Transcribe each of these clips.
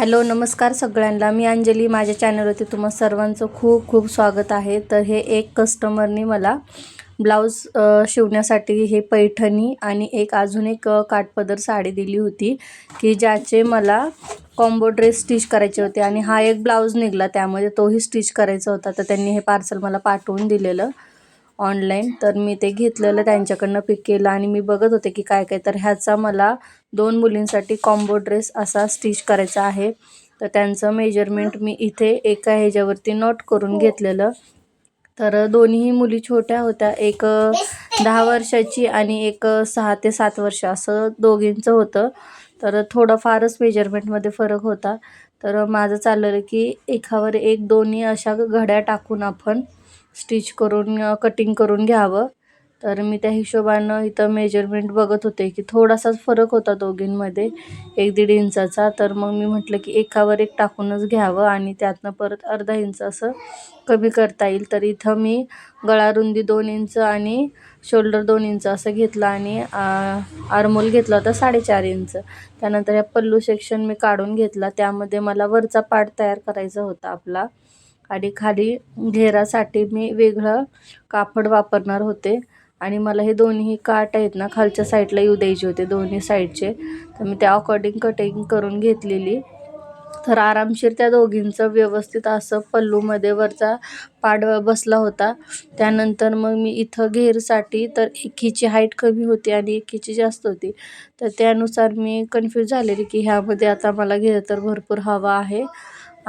Hello नमस्कार सगळ्यांना. मी अंजली. माझ्या चॅनलवरती तुम्हा सर्वांचं खूप खूप स्वागत आहे. तर हे एक कस्टमरनी मला ब्लाऊज शिवण्यासाठी हे पैठणी आणि एक अजून एक काठपदर साडी दिली होती की ज्याचे मला कॉम्बो ड्रेस स्टिच करायचे होते. आणि हा एक ब्लाऊज निघाला. त्यामध्ये तोही स्टिच करायचा होता. तर त्यांनी हे पार्सल मला पाठवून दिलेलं. ऑनलाईन तर मी ते घेतलेलं त्यांच्याकडनं पिक केलं आणि मी बघत होते की काय काय तर ह्याचा मला दोन मुलींसाठी कॉम्बो ड्रेस असा स्टिच करायचा आहे. तर त्यांचं मेजरमेंट मी इथे एका ह्याच्यावरती नोट करून घेतलेलं. तर दोन्ही मुली छोट्या होत्या. एक दहा वर्षाची आणि एक सहा ते सात वर्ष असं दोघींचं होतं. तर थोडंफारच मेजरमेंटमध्ये फरक होता. तर माझं चाललेलं की एकावर एक दोन्ही अशा घड्या टाकून आपण स्टिच करून कटिंग करून घ्यावं. तर मी त्या हिशोबानं इथं मेजरमेंट बघत होते की थोडासाच फरक होता दोघींमध्ये एक दीड इंचाचा. तर मग मी म्हटलं की एकावर एक टाकूनच घ्यावं आणि त्यातनं परत अर्धा इंच असं कमी करता येईल. तर इथं मी गळा रुंदी दोन इंच आणि शोल्डर दोन इंच असं घेतलं आणि आरमोल घेतला होता साडेचार इंच. त्यानंतर ह्या पल्लू सेक्शन मी काढून घेतला. त्यामध्ये मला वरचा पार्ट तयार करायचा होता आपला. आणि खाली घेरासाठी मी वेगळं कापड वापरणार होते. आणि मला हे दोन्ही काट आहेत ना खालच्या साईडला येऊ द्यायचे होते दोन्ही साईडचे. तर मी त्या अकॉर्डिंग कटिंग करून घेतलेली. तर आरामशीर त्या दोघींचं व्यवस्थित असं पल्लूमध्ये वरचा पाड बसला होता. त्यानंतर मग मी इथं घेरसाठी तर एकीची हाईट कमी होती आणि एकीची जास्त होती. तर त्यानुसार मी कन्फ्यूज झालेली की ह्यामध्ये आता मला घेर तर भरपूर हवा आहे.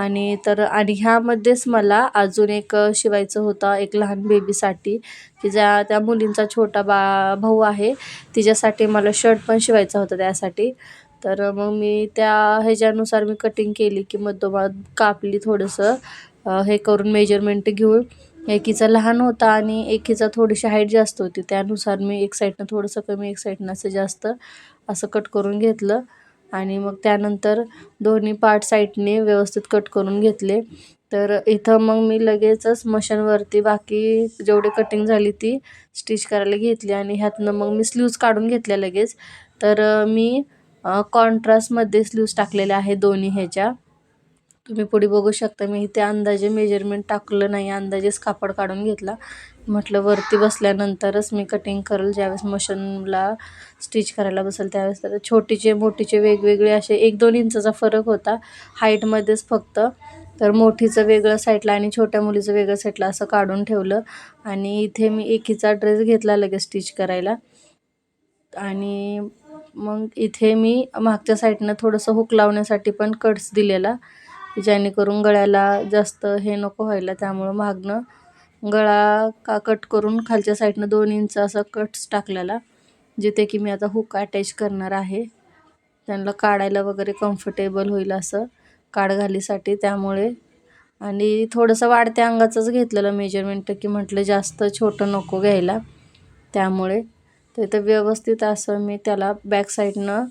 आणि तर आणि ह्यामध्येच मला अजून एक शिवायचं होतं एक लहान बेबीसाठी की ज्या त्या मुलींचा छोटा बा भाऊ आहे तिच्यासाठी मला शर्ट पण शिवायचा होता त्यासाठी. तर मग मी त्या ह्याच्यानुसार मी कटिंग केली की मधोमध कापली थोडंसं हे करून मेजरमेंट घेऊन. एकीचा लहान होता आणि एकीचा थोडीशी हाईट जास्त होती त्यानुसार मी एक साईडनं थोडंसं कमी एक साईडनं असं जास्त असं कट करून घेतलं. आणि मग त्यानंतर दोन्ही पार्ट साईडने व्यवस्थित कट करून घेतले. तर इथं मग मी लगेचच मशीनवरती बाकी जेवढी कटिंग झाली ती स्टिच करायला घेतली आणि ह्यातनं मग मी स्लीव्ज काढून घेतल्या लगेच. तर मी कॉन्ट्रास्टमध्ये स्लीव्ज टाकलेल्या आहे दोन्ही ह्याच्या. तुम्ही पुढे बघू शकता. मी इथे अंदाजे मेजरमेंट टाकलं नाही. अंदाजेच कापड काढून घेतला. म्हटलं वरती बसल्यानंतरच मी कटिंग करेल. ज्यावेळेस मशीनला स्टिच करायला बसेल त्यावेळेस तर छोटीचे मोठीचे वेगवेगळे असे एक दोन इंचाचा फरक होता. हाईटमध्येच फक्त. तर मोठीचं वेगळं साईडला आणि छोट्या मुलीचं वेगळं साईडला असं काढून ठेवलं. आणि इथे मी एकीचा ड्रेस घेतला लगेच स्टिच करायला. आणि मग इथे मी मागच्या साईडनं थोडंसं हुक लावण्यासाठी पण कट्स दिलेला. जेणेकरून गळ्याला जास्त हे नको व्हायला त्यामुळं मागनं गळा का कट करून खालच्या साईडनं दोन इंच असं कट्स टाकलेला जिथे की मी आता हुक अटॅच करणार आहे. त्यांना काढायला वगैरे कम्फर्टेबल होईल असं काडघालीसाठी त्यामुळे. आणि थोडंसं वाढत्या अंगाचंच घेतलेलं मेजरमेंट की म्हटलं जास्त छोटं नको घ्यायला त्यामुळे. तर इथं व्यवस्थित असं मी त्याला बॅक साईडनं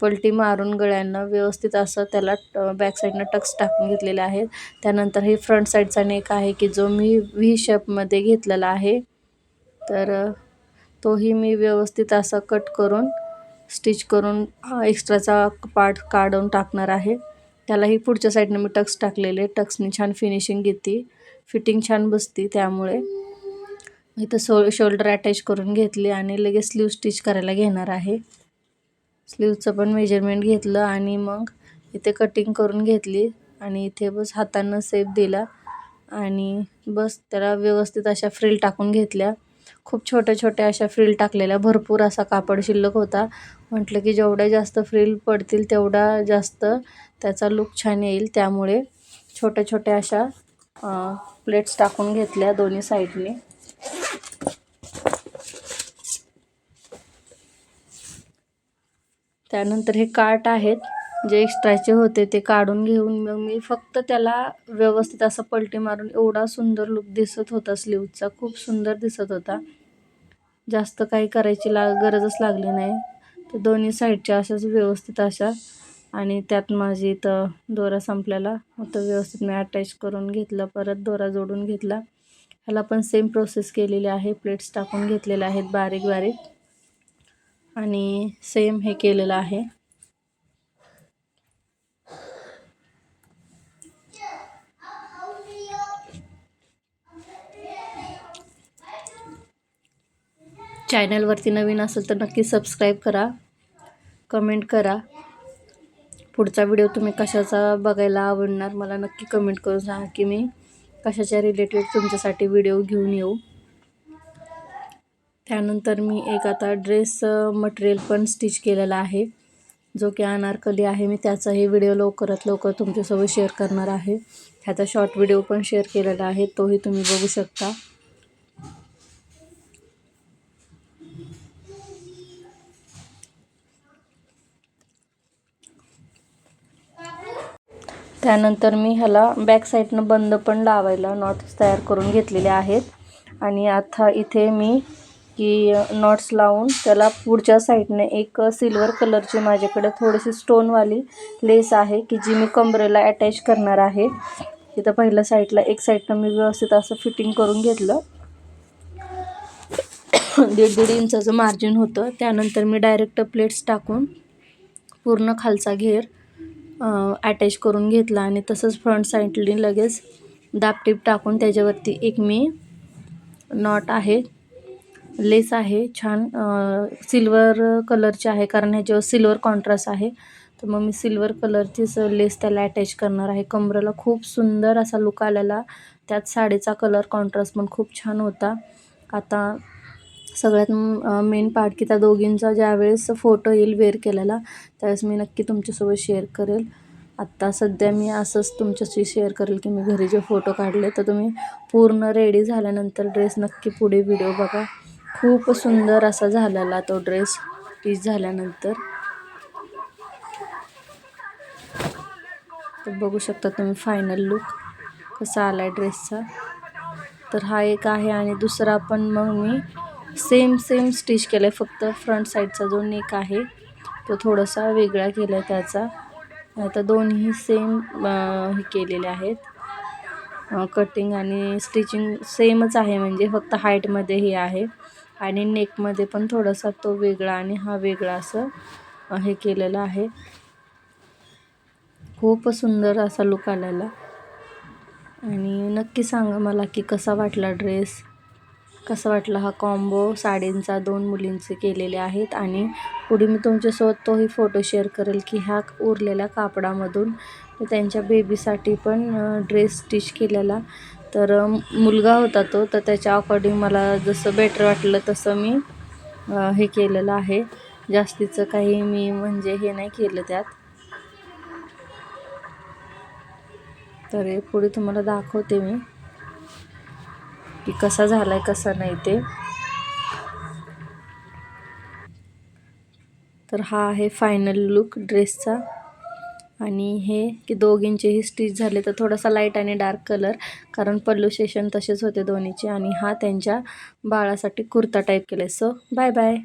पलटी मारून गळ्यांना व्यवस्थित असं त्याला बॅक साईडनं टक्स टाकून घेतलेले आहेत. त्यानंतर हे फ्रंट साईडचा नेक आहे की जो मी व्ही शेपमध्ये घेतलेला आहे. तर तोही मी व्यवस्थित असा कट करून स्टिच करून एक्स्ट्राचा पार्ट काढून टाकणार आहे. त्यालाही पुढच्या साईडनं मी टक्स टाकलेले. टक्सनी छान फिनिशिंग घेते फिटिंग छान बसती त्यामुळे. इथं सो शोल्डर अटॅच करून घेतले आणि लगेच स्लीव स्टिच करायला घेणार आहे. स्लीवचं पण मेजरमेंट घेतलं आणि मग इथे कटिंग करून घेतली आणि इथे बस हातानं सेप दिला. आणि बस त्याला व्यवस्थित अशा फ्रिल टाकून घेतल्या. खूप छोट्या छोट्या अशा फ्रिल टाकलेल्या. भरपूर असा कापड शिल्लक होता. म्हटलं की जेवढ्या जास्त फ्रिल पडतील तेवढा जास्त त्याचा लुक छान येईल. त्यामुळे छोट्या छोट्या अशा प्लेट्स टाकून घेतल्या दोन्ही साईडने त्यानंतर हे काट आहेत जे एक्स्ट्राचे होते ते काढून घेऊन मग मी फक्त त्याला व्यवस्थित असं पलटी मारून एवढा सुंदर लुक दिसत होता स्लीवचा खूप सुंदर दिसत होता. जास्त काही करायची ला गरजच लागली नाही. तर दोन्ही साईडच्या अशाच व्यवस्थित अशा आणि त्यात माझी इथं दोरा संपलेला. तर व्यवस्थित मी अटॅच करून घेतला परत दोरा जोडून घेतला. ह्याला पण सेम प्रोसेस केलेली आहे. प्लेट्स टाकून घेतलेल्या आहेत बारीक बारीक आणि सेम हे केलेलं आहे. चॅनलवरती नवीन असेल तर नक्की सबस्क्राईब करा कमेंट करा. पुढचा व्हिडिओ तुम्ही कशाचा बघायला आवडणार मला नक्की कमेंट करून सांगा की मी कशाच्या रिलेटेड तुमच्यासाठी व्हिडिओ घेऊन येऊ. त्यानंतर मी एक आता ड्रेस मटेरियल पण स्टिच केलेला आहे. जो की अनारकली आहे. मी त्याचाही व्हिडिओ लवकरात लवकर तुमच्यासोबत शेअर करणार आहे. ह्याचा शॉर्ट व्हिडिओ पण शेअर केलेला आहे. तोही तुम्ही बघू शकता. त्यानंतर मी ह्याला बॅक साईडनं बंद पण लावायला नॉट्स तयार करून घेतलेले आहेत. आणि आता इथे मी की नॉट्स लावून त्याला पुढच्या साईडने एक सिल्वर कलरची माझ्याकडे थोडीशी स्टोनवाली लेस आहे की जी मी कमरेला अटॅच करणार आहे. तिथं पहिल्या साईडला एक साईडनं मी व्यवस्थित असं फिटिंग करून घेतलं. दीड दीड इंचाचं मार्जिन होतं. त्यानंतर मी डायरेक्ट प्लेट्स टाकून पूर्ण खालचा घेर अटॅच करून घेतला आणि तसंच फ्रंट साईडने लगेच दापटीप टाकून त्याच्यावरती एक मी नॉट आहे लेस आहे छान सिल्वर कलरची आहे कारण ह्याच्यावर सिल्वर कॉन्ट्रास्ट आहे. तर मग मी सिल्वर कलरचीच लेस त्याला अटॅच करणार आहे. कमरेला खूप सुंदर असा लुक आलेला. त्यात साडीचा कलर कॉन्ट्रास्ट पण खूप छान होता. आता सगळ्यात मेन पार्ट की त्या दोघींचा ज्यावेळेस फोटो येईल वेअर केलेला त्यावेळेस मी नक्की तुमच्यासोबत शेअर करेल. आत्ता सध्या मी असंच तुमच्याशी शेअर करेल की मी घरी जे फोटो काढले तर तुम्ही पूर्ण रेडी झाल्यानंतर ड्रेस नक्की पुढे व्हिडिओ बघा. खूप सुंदर असा झालेला तो ड्रेस स्टिच झाल्यानंतर. तर बघू शकता तुम्ही फायनल लुक कसा आला आहे ड्रेसचा तर हा एक आहे आणि दुसरा पण मग मी सेम सेम स्टिच केलं आहे फक्त फ्रंट साईडचा जो नेक आहे तो थोडासा वेगळा केला आहे त्याचा. आता दोन्ही सेम हे केलेले आहेत. कटिंग आणि स्टिचिंग सेमच आहे. म्हणजे फक्त हाईटमध्ये हे आहे. आणि नेकमध्ये पण थोडासा तो वेगळा आणि हा वेगळा असं हे केलेलं आहे. खूप सुंदर असा लुक आलेला. आणि नक्की सांगा मला की कसा वाटला ड्रेस कसं वाटलं हा कॉम्बो साडींचा दोन मुलींचे केलेले आहेत आणि पुढे मी तुमच्यासोबत तोही फोटो शेअर करेल की ह्या उरलेल्या कापडामधून त्यांच्या बेबीसाठी पण ड्रेस स्टिच केलेला. तर मुलगा होता तो तर त्याच्या अकॉर्डिंग मला जसं बेटर वाटलं तसं मी हे केलेलं आहे. जास्तीचं काही मी म्हणजे हे नाही केलं त्यात. तर पुढे तुम्हाला दाखवते मी. की कसा झाला आहे कसा नाही ते. तर हा आहे फायनल लुक ड्रेसचा आणि हे की दोघींचेही स्टिच झाले तर थोडासा लाइट आणि डार्क कलर कारण पल्लू सेशन तसेच होते दोन्हीचे. आणि हा त्यांच्या बाळासाठी कुर्ता टाईप केले सो बाय बाय